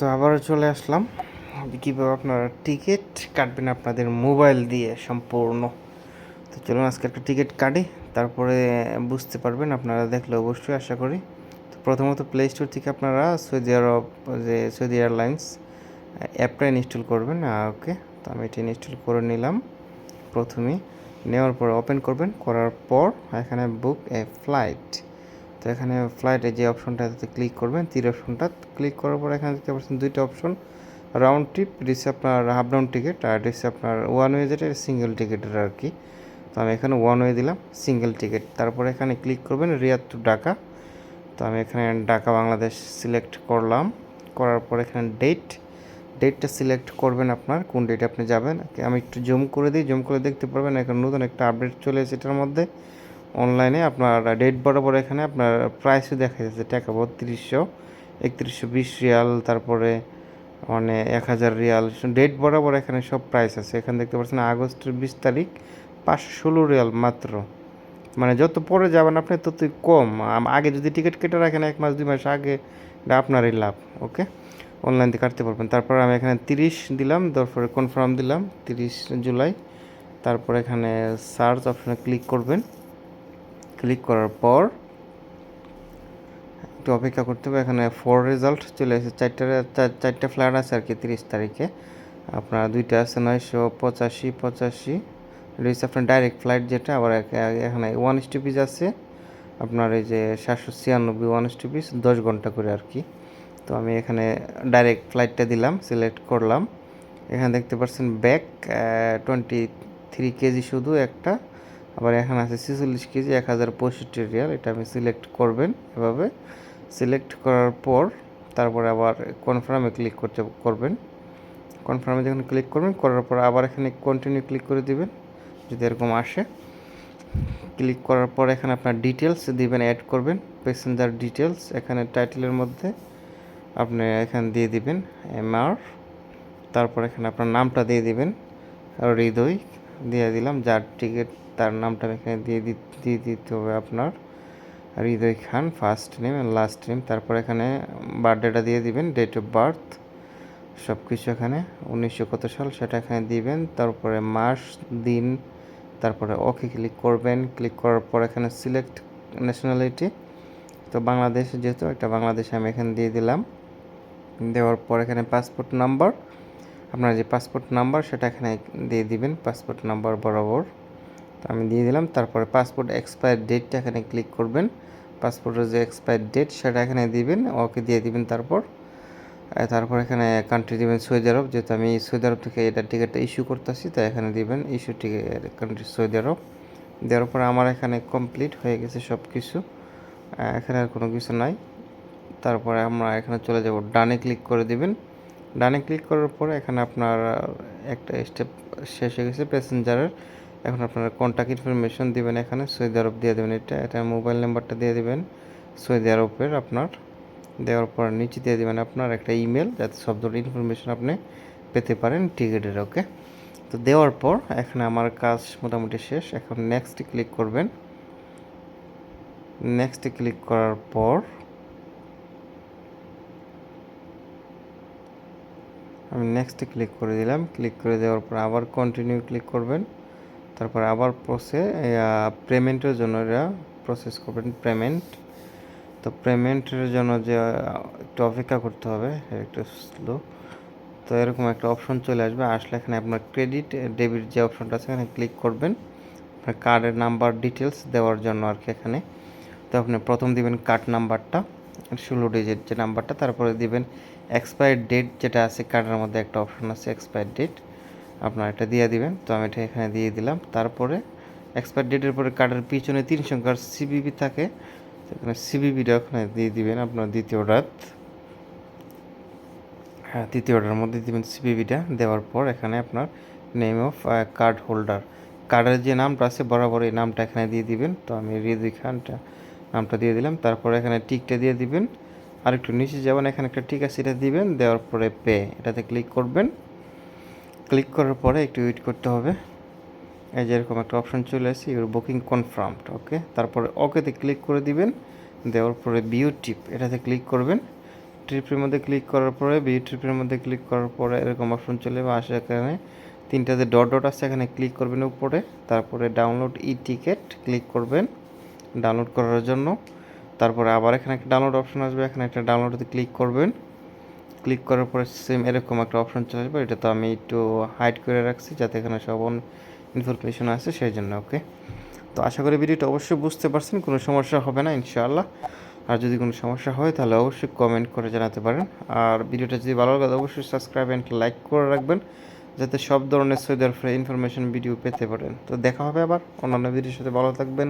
তো আবারও চলে আসলাম। কীভাবে আপনারা টিকিট কাটবেন আপনাদের মোবাইল দিয়ে সম্পূর্ণ। তো চলুন আজকে একটা টিকিট কাটি, তারপরে বুঝতে পারবেন, আপনারা দেখলে অবশ্যই আশা করি। তো প্রথমত প্লে স্টোর থেকে আপনারা সৌদি আরব যে সৌদি এয়ারলাইন্স অ্যাপটা ইনস্টল করবেন। ওকে তো আমি এটা ইনস্টল করে নিলাম প্রথমেই নেওয়ার পর ওপেন করবেন। করার পর এখানে বুক এ ফ্লাইট তো এখানে ফ্লাইটে যে অপশনটাতে ক্লিক করবেন, তীর অপশনটা ক্লিক করার পর এখানে দেখতে পাচ্ছেন দুইটা অপশন রাউন্ড ট্রিপ দিচ্ছে আপনার হাফ ডাউন টিকিট আর দিচ্ছে আপনার ওয়ান ওয়ে যেটা সিঙ্গেল টিকিটের আর কি। তো আমি এখানে ওয়ান ওয়ে দিলাম সিঙ্গেল টিকিট তারপর এখানে ক্লিক করবেন রিয়াদ টু ঢাকা তো আমি এখানে ঢাকা বাংলাদেশ সিলেক্ট করলাম। করার পর এখানে ডেট ডেটটা সিলেক্ট করবেন আপনার, কোন ডেটে আপনি যাবেন। আমি একটু জুম করে দিই জুম করে দেখতে পারবেন এখানে নতুন একটা আপডেট চলে এসেছে এটার মধ্যে। অনলাইনে আপনার ডেট বরাবর এখানে আপনার প্রাইসও দেখা যাচ্ছে। টাকা বত্রিশশো, একত্রিশশো বিশ রিয়াল, তারপরে মানে এক হাজার রিয়াল। ডেট বরাবর এখানে সব প্রাইস আছে। এখানে দেখতে পাচ্ছেন আগস্টের বিশ তারিখ পাঁচশো ষোলো রিয়াল মাত্র। মানে যত পরে যাবেন আপনি ততই কম। আগে যদি টিকিট কেটে রাখেন এক মাস, দুই মাস, আগে এটা আপনারই লাভ ওকে অনলাইন দিয়ে কাটতে পারবেন। তারপর আমি এখানে তিরিশ দিলাম, তারপরে কনফার্ম দিলাম, তিরিশ জুলাই। তারপর এখানে সার্চ অপশনে ক্লিক করবেন। ক্লিক করার পর একটু অপেক্ষা করতে হবে। এখানে ফোর রেজাল্ট চলে এসেছে। চারটা চার- চারটা ফ্ল্যাট আছে আর কি তিরিশ তারিখে। আপনার দুইটা আছে নয়শো পঁচাশি পঁচাশি। হচ্ছে আপনার ডাইরেক্ট ফ্লাইট যেটা, আবার এখানে ওয়ান স্টপিজ আছে। আপনার এই যে সাতশো ছিয়ানব্বই ওয়ান স্টপিজ দশ ঘণ্টা করে আর কি। তো আমি এখানে ডাইরেক্ট ফ্লাইটটা দিলাম সিলেক্ট করলাম। এখানে দেখতে পাচ্ছেন ব্যাক টোয়েন্টি থ্রি কেজি শুধু একটা। আবার এখানে আছে ছেচল্লিশ কেজি, এক হাজার পঁয়ষট্টি রিয়াল। এটা আমি সিলেক্ট করবেন এভাবে। সিলেক্ট করার পর তারপরে আবার কনফার্মে ক্লিক করতে করবেন। কনফার্মে যখন ক্লিক করবেন, করার পর আবার এখানে কন্টিনিউ ক্লিক করে দিবেন, যদি এরকম আসে। ক্লিক করার পর এখানে আপনার ডিটেলস দিবেন অ্যাড করবেন প্যাসেঞ্জার ডিটেলস এখানে টাইটেলের মধ্যে আপনি এখানে দিয়ে দিবেন এমআর তারপর এখানে আপনার নামটা দিয়ে দিবেন, হৃদয়, দিয়ে দিলাম, যার টিকিট তার নামটা আমি এখানে দিয়ে দিয়ে দিতে হবে আপনার। Hridoy Khan first name last name তারপর এখানে বার্থডেটা দিয়ে দিবেন ডেট অফ বার্থ সব কিছু এখানে, উনিশশো কত সাল, সেটা এখানে দিবেন, তারপরে মাস, দিন, তারপরে ওকে ক্লিক করবেন ক্লিক করার পর এখানে সিলেক্ট ন্যাশনালিটি তো বাংলাদেশ যেহেতু একটা বাংলাদেশ আমি এখানে দিয়ে দিলাম, দেওয়ার পর এখানে পাসপোর্ট নাম্বার আপনার যে পাসপোর্ট নাম্বার সেটা এখানে দিয়ে দিবেন পাসপোর্ট নাম্বার বরাবর। তো আমি দিয়ে দিলাম। তারপরে পাসপোর্ট এক্সপায়ার ডেটটা এখানে ক্লিক করবেন। পাসপোর্টের যে এক্সপায়ার ডেট সেটা এখানে দিবেন ওকে দিয়ে দিবেন তারপর। তারপর এখানে কান্ট্রি দিবেন সৌদি আরব যেহেতু আমি সৌদি আরব থেকে এটা টিকিটটা ইস্যু করতেছি, তাই এখানে দিবেন issue ticket country Saudi Arab দেওয়ার পর আমার এখানে কমপ্লিট হয়ে গেছে সব কিছু এখানে আর কোনো কিছু নাই। তারপরে আমরা এখানে চলে যাব, ডানে ক্লিক করে দিবেন। ডানে ক্লিক করার পরে এখানে আপনার একটা স্টেপ শেষ হয়ে গেছে প্যাসেঞ্জারের এখন আপনারা কন্ট্যাক্ট ইনফরমেশন দিবেন এখানে সৌদি আরব দিয়ে দেবেন এটা এটা মোবাইল নাম্বারটা দিয়ে দেবেন সৌদি আরবের আপনার, দেওয়ার পর নিচে দিয়ে দেবেন আপনার একটা ইমেল যাতে সব ধরনের ইনফরমেশন আপনি পেতে পারেন টিকিটের ওকে তো দেওয়ার পর এখানে আমার কাজ মোটামুটি শেষ, এখন নেক্সটে ক্লিক করবেন। নেক্সটে ক্লিক করার পর আমি নেক্সটে ক্লিক করে দিলাম ক্লিক করে দেওয়ার পর আবার কন্টিনিউ ক্লিক করবেন। তারপর আবার প্রসে পেমেন্টের জন্য এরা প্রসেস করবেন পেমেন্ট তো পেমেন্টের জন্য যে, একটু অপেক্ষা করতে হবে একটু স্লো তো এরকম একটা অপশন চলে আসবে, আসলে এখানে আপনার ক্রেডিট ডেবিট যে অপশনটা আছে, এখানে ক্লিক করবেন। আপনার কার্ডের নাম্বার ডিটেলস দেওয়ার জন্য আর কি এখানে। তো আপনি প্রথম দিবেন কার্ড নাম্বারটা ষোলো ডিজিট যে নাম্বারটা তারপরে দিবেন এক্সপায়ার ডেট যেটা আছে কার্ডের মধ্যে একটা অপশন আছে এক্সপায়ার ডেট আপনার এটা দিয়ে দিবেন। তো আমি এটা এখানে দিয়ে দিলাম। তারপরে এক্সপায়ার ডেটের পরে কার্ডের পিছনে তিন সংখ্যার সিবিবি থাকে। এখানে সিবিবিটা ওখানে দিয়ে দিবেন আপনার দ্বিতীয় রাত। হ্যাঁ তৃতীয়টার মধ্যে দিবেন সিবিবিটা দেওয়ার পর এখানে আপনার নেম অফ কার্ড হোল্ডার কার্ডের যে নামটা আছে, বরাবর এই নামটা এখানে দিয়ে দিবেন। তো আমি হৃদয় খানটা নামটা দিয়ে দিলাম। তারপর এখানে টিকটা দিয়ে দিবেন। আর একটু নিচে যাবেন। এখানে একটা টিক আছে, এটা দিবেন। দেওয়ার পরে পে এটাতে ক্লিক করবেন। ক্লিক করার পরে একটু ওয়েট করতে হবে। এই যে এরকম একটা অপশন চলে আসছে ইউর বুকিং কনফার্মড ওকে তারপরে ওকেতে ক্লিক করে দিবেন। দেওয়ার পরে বিউ টিপ এটাতে ক্লিক করবেন। ট্রিপের মধ্যে ক্লিক করার পরে ভিউ ট্রিপের মধ্যে ক্লিক করার পরে এরকম অপশন চলে যাবে আসে এখানে। তিনটা যে ডট ডট আছে এখানে ক্লিক করবেন উপরে। তারপরে ডাউনলোড ই টিকেট ক্লিক করবেন ডাউনলোড করার জন্য। তারপরে আবার এখানে একটা ডাউনলোড অপশন আসবে, এখানে একটা ডাউনলোডে ক্লিক করবেন। ক্লিক করার পরে সেম এরকম একটা অপশন চলে আসবে। এটা তো আমি একটু হাইড করে রাখছি যাতে এখানে সব ইনফরমেশন আছে, সেই জন্য ওকে তো আশা করি ভিডিওটা অবশ্যই বুঝতে পারছেন, কোনো সমস্যা হবে না, ইনশাআল্লাহ। আর যদি কোনো সমস্যা হয়, তাহলে অবশ্যই কমেন্ট করে জানাতে পারেন। আর ভিডিওটা যদি ভালো লাগে, অবশ্যই সাবস্ক্রাইব অ্যান্ড লাইক করে রাখবেন, যাতে সব ধরনের সৌদি ফ্রে ইনফরমেশন ভিডিও পেতে পারেন। তো দেখা হবে আবার অন্যান্য ভিডিওর সাথে। ভালো থাকবেন।